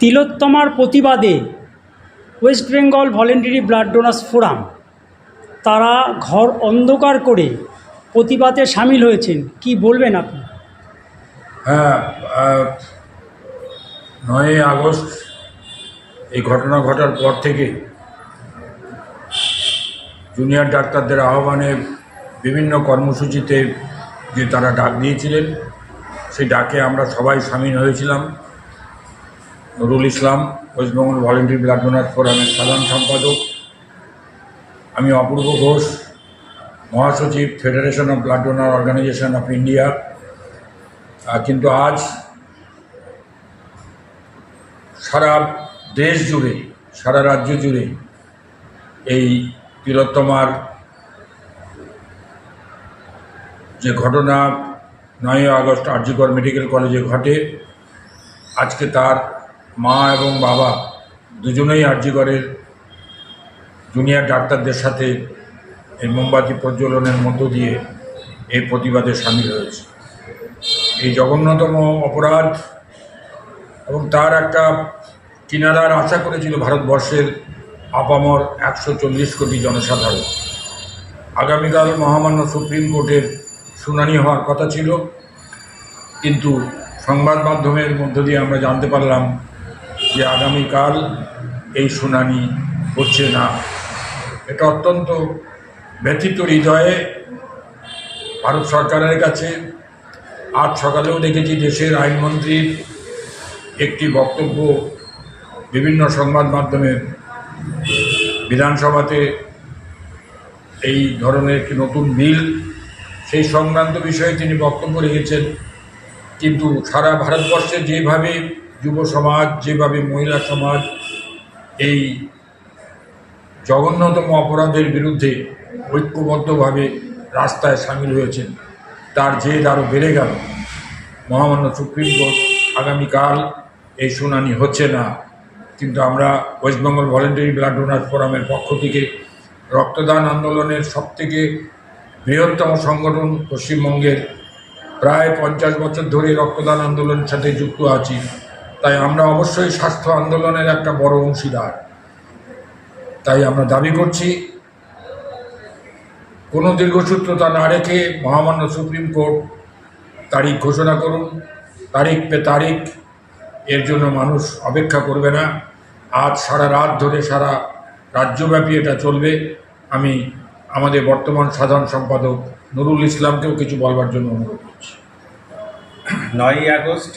তিলোত্তমার প্রতিবাদে West Bengal voluntary blood donors forum, তারা ঘর অন্ধকার করে প্রতিবাদে সামিল হয়েছেন। কি বলবেন আপনি? হ্যাঁ নয়ই আগস্ট এই ঘটনা ঘটার পর থেকে জুনিয়র ডাক্তারদের আহ্বানে বিভিন্ন কর্মসূচিতে যে তারা ডাক দিয়েছিলেন, সেই ডাকে আমরা সবাই সামিল হয়েছিলাম। Nurul Islam West Bengal voluntary blood donor ফোরামের সাধারণ সম্পাদক। আমি অপূর্ব ঘোষ, মহাসচিব federation of blood donor organisation of India কিন্তু আজ সারা দেশ জুড়ে, সারা রাজ্য জুড়ে এই তিলোত্তমার যে ঘটনা নয় আগস্ট আরজিকর মেডিকেল কলেজে ঘটে, আজকে তার মা এবং বাবা দুজনেই আরজিকরের জুনিয়র ডাক্তারদের সাথে এই মোমবাতি প্রজ্বলনের মধ্য দিয়ে এই প্রতিবাদে সামিল হয়েছে। এই জঘন্যতম অপরাধ এবং তার একটা কিনারার আশা করেছিল ভারতবর্ষের আপামর একশো চল্লিশ কোটি জনসাধারণ। আগামীকাল মহামান্য সুপ্রিম কোর্টের শুনানি হওয়ার কথা ছিল। কিন্তু সংবাদ মাধ্যমের মধ্য দিয়ে আমরা জানতে পারলাম যে আগামীকাল এই শুনানি হচ্ছে না। এটা অত্যন্ত ব্যথিত হৃদয়ে ভারত সরকারের কাছে আজ সকালেও দেখেছি দেশের আইনমন্ত্রীর একটি বক্তব্য বিভিন্ন সংবাদ মাধ্যমে। বিধানসভাতে এই ধরনের একটি নতুন বিল, সেই সংক্রান্ত বিষয়ে তিনি বক্তব্য রেখেছেন। কিন্তু সারা ভারতবর্ষে যেভাবে যুব সমাজ যেভাবে মহিলা সমাজ এই জঘন্যতম অপরাধের বিরুদ্ধে ঐক্যবদ্ধভাবে রাস্তায় সামিল হয়েছেন, তার জেদ আরও বেড়ে গেল। মহামান্য সুপ্রিম কোর্ট আগামীকাল এই শুনানি হচ্ছে না, কিন্তু আমরা ওয়েস্টবেঙ্গল ভলেন্টারি ব্লাড ডোনার ফোরামের পক্ষ থেকে রক্তদান আন্দোলনের সবথেকে বৃহত্তম সংগঠন পশ্চিমবঙ্গের প্রায় পঞ্চাশ বছর ধরে রক্তদান আন্দোলনের সাথে যুক্ত আছি। তাই আমরা অবশ্যই স্বাস্থ্য আন্দোলনের একটা বড় অংশীদার। তাই আমরা দাবি করছি, কোনো দীর্ঘসূত্রতা না রেখে মহামান্য সুপ্রিম কোর্ট তারিখ ঘোষণা করুন। তারিখ পে তারিখ, এর জন্য মানুষ অপেক্ষা করবে না। আজ সারা রাত ধরে সারা রাজ্যব্যাপী এটা চলবে। আমি আমাদের বর্তমান সাধারণ সম্পাদক নুরুল ইসলামকেও কিছু বলবার জন্য অনুরোধ করছি। নয়ই আগস্ট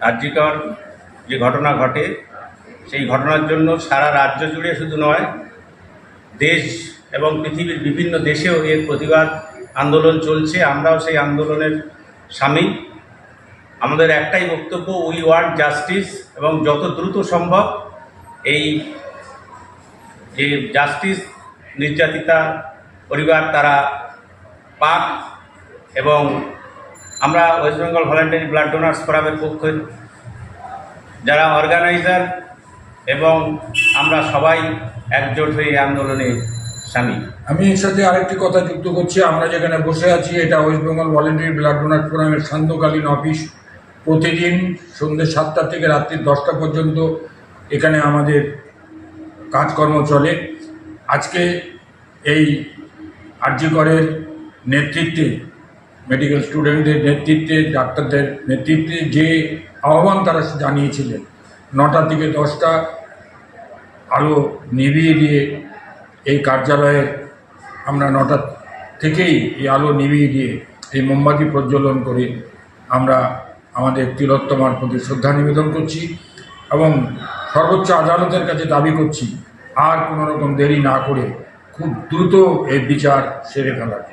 আর্যিকর যে ঘটনা ঘটে, সেই ঘটনার জন্য সারা রাজ্য জুড়ে শুধু নয়, দেশ এবং পৃথিবীর বিভিন্ন দেশেও এর প্রতিবাদ আন্দোলন চলছে। আমরাও সেই আন্দোলনের সামিল। আমাদের একটাই বক্তব্য উই ওয়ান্ট জাস্টিস এবং যত দ্রুত সম্ভব এই যে জাস্টিস নির্যাতিতা পরিবার তারা পাক এবং আমরা West Bengal voluntary blood donors ফোরামের পক্ষে যারা অর্গানাইজার এবং আমরা সবাই একজোট হয়ে আন্দোলনে সামিল। আমি এর সাথে আরেকটি কথা যুক্ত করছি। আমরা যেখানে বসে আছি, এটা West Bengal voluntary blood donor ফোরামের সান্ধ্যকালীন অফিস। প্রতিদিন সন্ধ্যে সাতটা থেকে রাত্রি দশটা পর্যন্ত এখানে আমাদের কাজকর্ম চলে। আজকে এই আর্যিকরের নেতৃত্বে মেডিকেল স্টুডেন্টদের নেতৃত্বে, ডাক্তারদের নেতৃত্বে যে আহ্বান তারা জানিয়েছিলেন। নটা থেকে দশটা আলো নিভিয়ে দিয়ে এই কার্যালয়ে আমরা নটা থেকেই এই আলো নিভিয়ে দিয়ে এই মোমবাতি প্রজ্বলন করে আমরা আমাদের তিলোত্তমার প্রতি শ্রদ্ধা নিবেদন করছি এবং সর্বোচ্চ আদালতের কাছে দাবি করছি, আর কোনো রকম দেরি না করে খুব দ্রুত এই বিচার সেরে ফেলার।